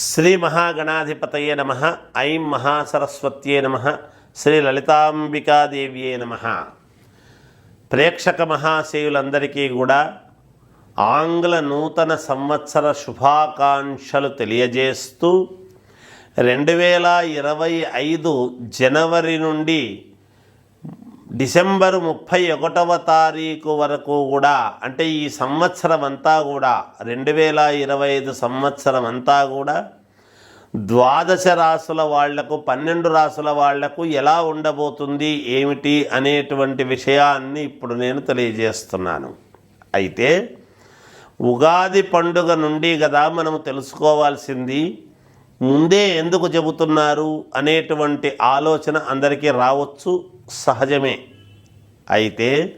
శ్రీ మహాగణాధిపతయే నమ ఐం మహాసరస్వత్యే నమ శ్రీ లలితాంబికాదేవ్యే నమ. ప్రేక్షక మహాశయులందరికీ కూడా ఆంగ్ల నూతన సంవత్సర శుభాకాంక్షలు తెలియజేస్తూ రెండు వేల ఇరవై ఐదు జనవరి నుండి డిసెంబర్ ముప్పై ఒకటవ తారీఖు వరకు కూడా అంటే ఈ సంవత్సరం అంతా కూడా రెండు వేల ఇరవై ఐదు సంవత్సరం అంతా కూడా ద్వాదశ రాసుల వాళ్ళకు పన్నెండు రాసుల వాళ్ళకు ఎలా ఉండబోతుంది ఏమిటి అనేటువంటి విషయాన్ని ఇప్పుడు నేను తెలియజేస్తున్నాను. అయితే ఉగాది పండుగ నుండి కదా మనం తెలుసుకోవాల్సింది ముందే ఎందుకు చెబుతున్నారు అనేటువంటి ఆలోచన అందరికీ రావచ్చు? సహజమే. అయితే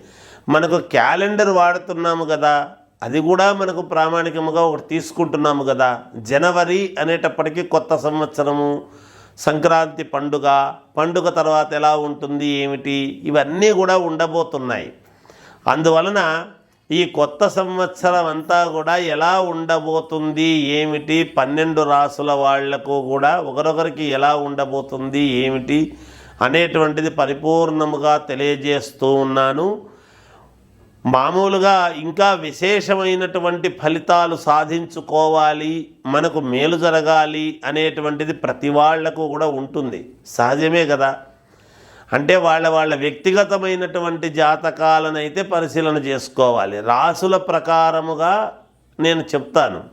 మనకు క్యాలెండర్ వాడుతున్నాము కదా అది కూడా మనకు ప్రామాణికముగా ఒకటి తీసుకుంటున్నాము కదా. జనవరి అనేటప్పటికీ కొత్త సంవత్సరము సంక్రాంతి పండుగ పండుగ తర్వాత ఎలా ఉంటుంది ఏమిటి? ఇవన్నీ కూడా ఉండబోతున్నాయి. అందువలన ఈ కొత్త సంవత్సరం అంతా కూడా ఎలా ఉండబోతుంది ఏమిటి? పన్నెండు రాసుల వాళ్ళకు కూడా ఒకరొకరికి ఎలా ఉండబోతుంది ఏమిటి? అనేటువంటిది పరిపూర్ణముగా తెలియజేస్తూ ఉన్నాను. మామూలుగా ఇంకా విశేషమైనటువంటి ఫలితాలు సాధించుకోవాలి మనకు మేలు జరగాలి అనేటువంటిది ప్రతి వాళ్ళకు కూడా ఉంటుంది. సహజమే కదా? అంటే వాళ్ళ వాళ్ళ వ్యక్తిగతమైనటువంటి జాతకాలను అయితే పరిశీలన చేసుకోవాలి. రాసుల ప్రకారముగా నేను చెప్తాను.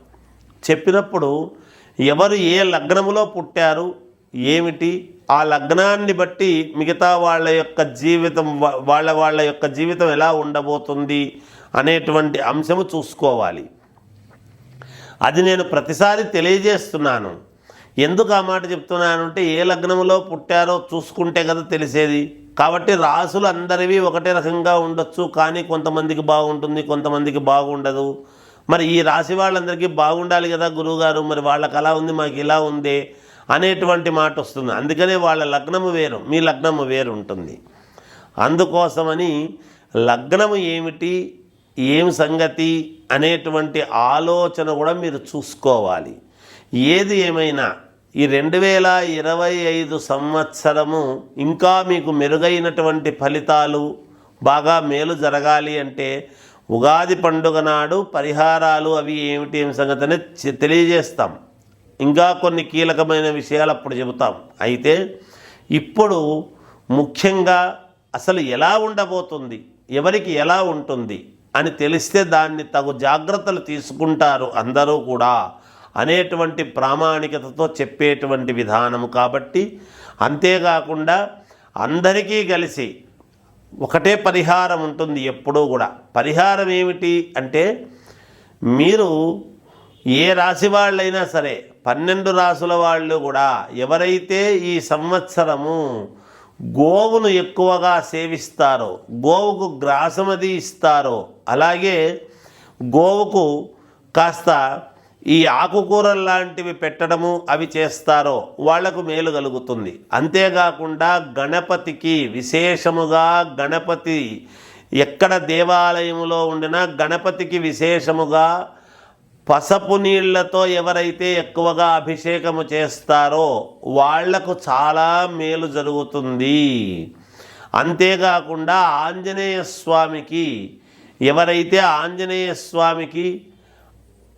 చెప్పినప్పుడు ఎవరు ఏ లగ్నములో పుట్టారు ఏమిటి ఆ లగ్నాన్ని బట్టి మిగతా వాళ్ళ యొక్క జీవితం వాళ్ళ వాళ్ళ యొక్క జీవితం ఎలా ఉండబోతుంది అనేటువంటి అంశము చూసుకోవాలి. అది నేను ప్రతిసారి తెలియజేస్తున్నాను. ఎందుకు ఆ మాట చెప్తున్నాను అంటే ఏ లగ్నంలో పుట్టారో చూసుకుంటే కదా తెలిసేది. కాబట్టి రాసులు అందరివి ఒకటే రకంగా ఉండొచ్చు కానీ కొంతమందికి బాగుంటుంది కొంతమందికి బాగుండదు. మరి ఈ రాశి వాళ్ళందరికీ బాగుండాలి కదా గురువుగారు మరి వాళ్ళకి అలా ఉంది మాకు ఇలా ఉంది అనేటువంటి మాట వస్తుంది. అందుకనే వాళ్ళ లగ్నము వేరు మీ లగ్నము వేరు ఉంటుంది. అందుకోసమని లగ్నము ఏమిటి ఏం సంగతి అనేటువంటి ఆలోచన కూడా మీరు చూసుకోవాలి. ఏది ఏమైనా ఈ రెండు వేల ఇరవై ఐదు సంవత్సరము ఇంకా మీకు మెరుగైనటువంటి ఫలితాలు బాగా మేలు జరగాలి అంటే ఉగాది పండుగ నాడు పరిహారాలు అవి ఏమిటి ఏమి సంగతి అనేది తెలియజేస్తాం. ఇంకా కొన్ని కీలకమైన విషయాలు అప్పుడు చెబుతాం. అయితే ఇప్పుడు ముఖ్యంగా అసలు ఎలా ఉండబోతుంది ఎవరికి ఎలా ఉంటుంది అని తెలిస్తే దాన్ని తగు జాగ్రత్తలు తీసుకుంటారు అందరూ కూడా. అనేటువంటి ప్రామాణికతతో చెప్పేటువంటి విధానము కాబట్టి అంతేకాకుండా అందరికీ కలిసి ఒకటే పరిహారం ఉంటుంది ఎప్పుడూ కూడా. పరిహారం ఏమిటి అంటే మీరు ఏ రాశి వాళ్ళైనా సరే పన్నెండు రాసుల వాళ్ళు కూడా ఎవరైతే ఈ సంవత్సరము గోవును ఎక్కువగా సేవిస్తారో గోవుకు గ్రాసమది ఇస్తారో అలాగే గోవుకు కాస్త ఈ ఆకుకూరలు లాంటివి పెట్టడము అవి చేస్తారో వాళ్ళకు మేలు కలుగుతుంది. అంతేకాకుండా గణపతికి విశేషముగా గణపతి ఎక్కడ దేవాలయములో ఉండినా గణపతికి విశేషముగా పసపు నీళ్ళతో ఎవరైతే ఎక్కువగా అభిషేకము చేస్తారో వాళ్ళకు చాలా మేలు జరుగుతుంది. అంతేకాకుండా ఆంజనేయ స్వామికి ఎవరైతే ఆంజనేయ స్వామికి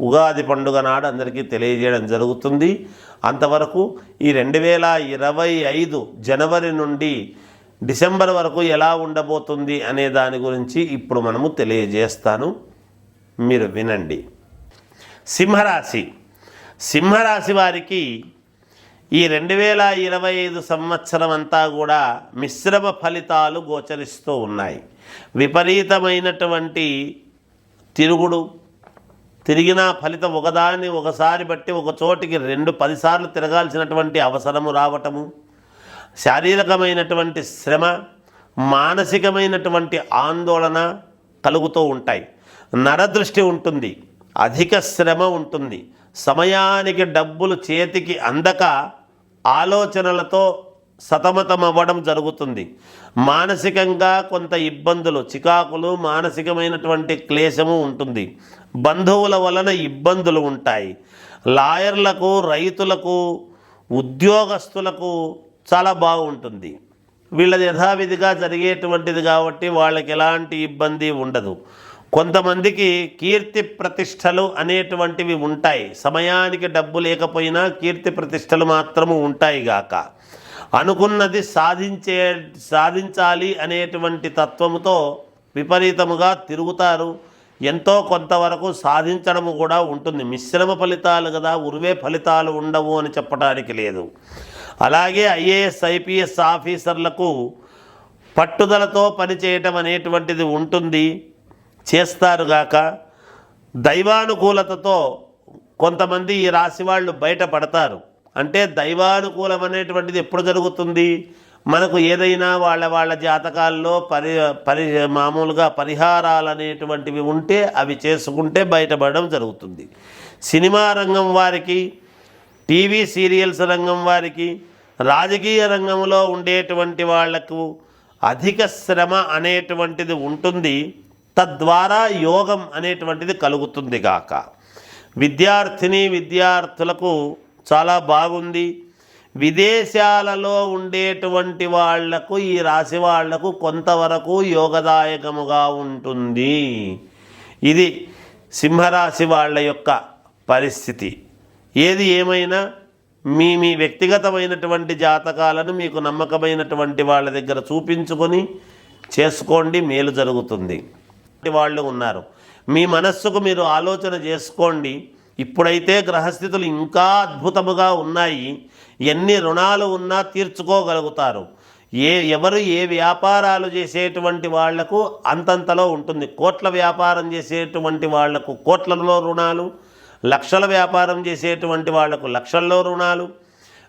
ఉగాది పండుగ నాడు అందరికీ తెలియజేయడం జరుగుతుంది. అంతవరకు ఈ రెండు వేల ఇరవై ఐదు జనవరి నుండి డిసెంబర్ వరకు ఎలా ఉండబోతుంది అనే దాని గురించి ఇప్పుడు మనము తెలియజేస్తాను. మీరు వినండి. సింహరాశి. సింహరాశి వారికి ఈ రెండు వేల ఇరవై ఐదు సంవత్సరం అంతా కూడా మిశ్రమ ఫలితాలు గోచరిస్తూ ఉన్నాయి. విపరీతమైనటువంటి తిరుగుడు తిరిగినా ఫలితం ఒకదాన్ని ఒకసారి బట్టి ఒక చోటికి రెండు పదిసార్లు తిరగాల్సినటువంటి అవసరము రావటము శారీరకమైనటువంటి శ్రమ మానసికమైనటువంటి ఆందోళన కలుగుతూ ఉంటాయి. నరదృష్టి ఉంటుంది అధిక శ్రమ ఉంటుంది. సమయానికి డబ్బులు చేతికి అందక ఆలోచనలతో సతమతం అవ్వడం జరుగుతుంది. మానసికంగా కొంత ఇబ్బందులు చికాకులు మానసికమైనటువంటి క్లేశము ఉంటుంది. బంధువుల వలన ఇబ్బందులు ఉంటాయి. లాయర్లకు రైతులకు ఉద్యోగస్తులకు చాలా బాగుంటుంది. వీళ్ళది యథావిధిగా జరిగేటువంటిది కాబట్టి వాళ్ళకి ఎలాంటి ఇబ్బంది ఉండదు. కొంతమందికి కీర్తి ప్రతిష్టలు అనేటువంటివి ఉంటాయి. సమయానికి డబ్బు లేకపోయినా కీర్తి ప్రతిష్టలు మాత్రము ఉంటాయి గాక. అనుకున్నది సాధించే సాధించాలి అనేటువంటి తత్వముతో విపరీతముగా తిరుగుతారు. ఎంతో కొంతవరకు సాధించడము కూడా ఉంటుంది. మిశ్రమ ఫలితాలు కదా ఉరివే ఫలితాలు ఉండవు అని చెప్పడానికి లేదు. అలాగే ఐఏఎస్ ఐపీఎస్ ఆఫీసర్లకు పట్టుదలతో పనిచేయటం అనేటువంటిది ఉంటుంది. చేస్తారుగాక దైవానుకూలతతో కొంతమంది ఈ రాశి వాళ్ళు బయటపడతారు. అంటే దైవానుకూలం అనేటువంటిది ఎప్పుడు జరుగుతుంది? మనకు ఏదైనా వాళ్ళ వాళ్ళ జాతకాల్లో పరి పరి మామూలుగా పరిహారాలు అనేటువంటివి ఉంటే అవి చేసుకుంటే బయటపడడం జరుగుతుంది. సినిమా రంగం వారికి టీవీ సీరియల్స్ రంగం వారికి రాజకీయ రంగంలో ఉండేటువంటి వాళ్ళకు అధిక శ్రమ అనేటువంటిది ఉంటుంది. తద్వారా యోగం అనేటువంటిది కలుగుతుంది గాక. విద్యార్థిని విద్యార్థులకు చాలా బాగుంది. విదేశాలలో ఉండేటువంటి వాళ్ళకు ఈ రాశి వాళ్ళకు కొంతవరకు యోగదాయకముగా ఉంటుంది. ఇది సింహరాశి వాళ్ళ యొక్క పరిస్థితి. ఏది ఏమైనా మీ మీ వ్యక్తిగతమైనటువంటి జాతకాలను మీకు నమ్మకమైనటువంటి వాళ్ళ దగ్గర చూపించుకొని చేసుకోండి మేలు జరుగుతుంది. వాళ్ళు ఉన్నారు. మీ మనస్సుకు మీరు ఆలోచన చేసుకోండి. ఇప్పుడైతే గ్రహస్థితులు ఇంకా అద్భుతముగా ఉన్నాయి. ఎన్ని రుణాలు ఉన్నా తీర్చుకోగలుగుతారు. ఏ ఎవరు ఏ వ్యాపారాలు చేసేటువంటి వాళ్ళకు అంతంతలో ఉంటుంది. కోట్ల వ్యాపారం చేసేటువంటి వాళ్ళకు కోట్లలో రుణాలు లక్షల వ్యాపారం చేసేటువంటి వాళ్ళకు లక్షల్లో రుణాలు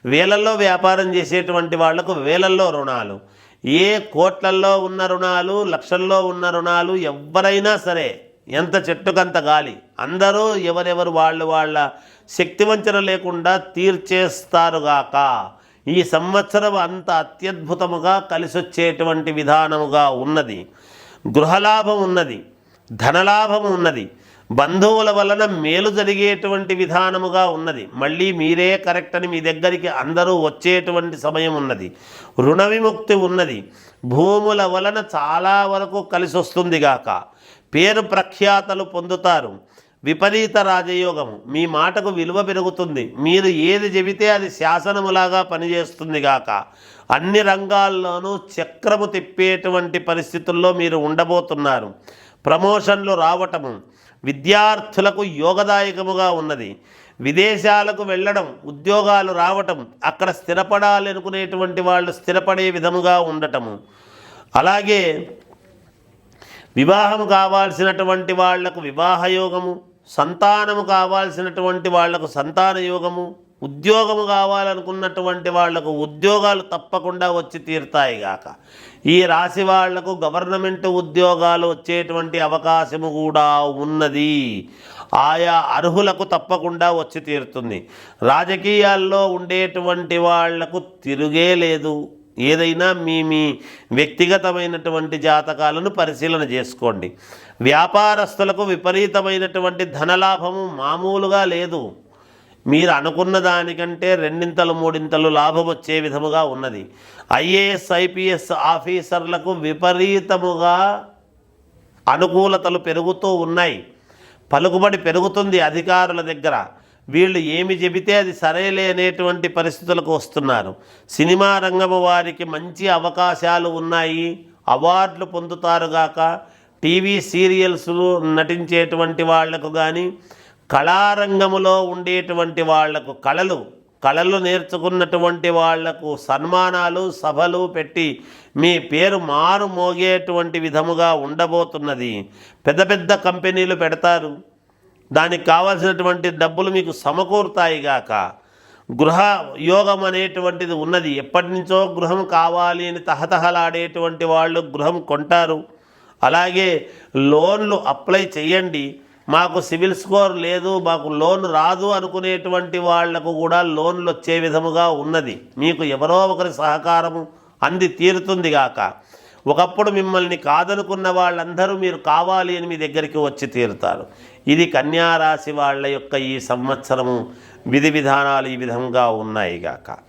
వేలల్లో వ్యాపారం చేసేటువంటి వాళ్ళకు వేలల్లో రుణాలు. ఏ కోట్లల్లో ఉన్న రుణాలు లక్షల్లో ఉన్న రుణాలు ఎవరైనా సరే ఎంత చెట్టుకంత గాలి. అందరూ ఎవరెవరు వాళ్ళు వాళ్ళ శక్తివంచన లేకుండా తీర్చేస్తారుగాక ఈ సంవత్సరం అంత అత్యద్భుతముగా కలిసొచ్చేటువంటి విధానముగా ఉన్నది. గృహలాభం ఉన్నది ధనలాభం ఉన్నది బంధువుల వలన మేలు జరిగేటువంటి విధానముగా ఉన్నది. మళ్ళీ మీరే కరెక్ట్ అని మీ దగ్గరికి అందరూ వచ్చేటువంటి సమయం ఉన్నది. రుణ విముక్తి ఉన్నది. భూముల వలన చాలా వరకు కలిసి వస్తుంది గాక. పేరు ప్రఖ్యాతలు పొందుతారు. విపరీత రాజయోగము. మీ మాటకు విలువ పెరుగుతుంది. మీరు ఏది చెబితే అది శాసనములాగా పనిచేస్తుంది గాక. అన్ని రంగాల్లోనూ చక్రము తిప్పేటువంటి పరిస్థితుల్లో మీరు ఉండబోతున్నారు. ప్రమోషన్లు రావటము విద్యార్థులకు యోగదాయకముగా ఉన్నది. విదేశాలకు వెళ్ళడం ఉద్యోగాలు రావటం అక్కడ స్థిరపడాలి అనుకునేటువంటి వాళ్ళు స్థిరపడే విధముగా ఉండటము. అలాగే వివాహం కావాల్సినటువంటి వాళ్ళకు వివాహయోగము సంతానము కావాల్సినటువంటి వాళ్ళకు సంతాన యోగము ఉద్యోగము కావాలనుకున్నటువంటి వాళ్ళకు ఉద్యోగాలు తప్పకుండా వచ్చి తీరుతాయి గాక. ఈ రాశి వాళ్ళకు గవర్నమెంట్ ఉద్యోగాలు వచ్చేటువంటి అవకాశము కూడా ఉన్నది. ఆయా అర్హులకు తప్పకుండా వచ్చి తీరుతుంది. రాజకీయాల్లో ఉండేటువంటి వాళ్ళకు తిరుగే లేదు. ఏదైనా మీ మీ వ్యక్తిగతమైనటువంటి జాతకాలను పరిశీలన చేసుకోండి. వ్యాపారస్తులకు విపరీతమైనటువంటి ధనలాభము మామూలుగా లేదు. మీరు అనుకున్న దానికంటే రెండింతలు మూడింతలు లాభం వచ్చే విధముగా ఉన్నది. ఐఏఎస్ ఐపీఎస్ ఆఫీసర్లకు విపరీతముగా అనుకూలతలు పెరుగుతూ ఉన్నాయి. పలుకుబడి పెరుగుతుంది అధికారుల దగ్గర. వీళ్ళు ఏమి చెబితే అది సరేలే అనేటువంటి పరిస్థితులకు వస్తున్నారు. సినిమా రంగము వారికి మంచి అవకాశాలు ఉన్నాయి. అవార్డులు పొందుతారుగాక టీవీ సీరియల్స్లు నటించేటువంటి వాళ్ళకు కానీ కళారంగములో ఉండేటువంటి వాళ్ళకు కళలు కళలు నేర్చుకున్నటువంటి వాళ్ళకు సన్మానాలు సభలు పెట్టి మీ పేరు మారు మోగేటువంటి విధముగా ఉండబోతున్నది. పెద్ద పెద్ద కంపెనీలు పెడతారు. దానికి కావాల్సినటువంటి డబ్బులు మీకు సమకూరుతాయి గాక. గృహ యోగం అనేటువంటిది ఉన్నది. ఎప్పటి నుంచో గృహం కావాలి అని తహతహలాడేటువంటి వాళ్ళు గృహం కొంటారు. అలాగే లోన్లు అప్లై చేయండి మాకు సివిల్ స్కోర్ లేదు మాకు లోన్ రాదు అనుకునేటువంటి వాళ్ళకు కూడా లోన్లు వచ్చే విధముగా ఉన్నది. మీకు ఎవరో ఒకరి సహకారము అంది తీరుతుంది గాక. ఒకప్పుడు మిమ్మల్ని కాదనుకున్న వాళ్ళందరూ మీరు కావాలి అని మీ దగ్గరికి వచ్చి తీరుతారు. ఇది కన్యారాశి వాళ్ళ యొక్క ఈ సంవత్సరము విధి విధానాలు ఈ విధంగా ఉన్నాయి గాక.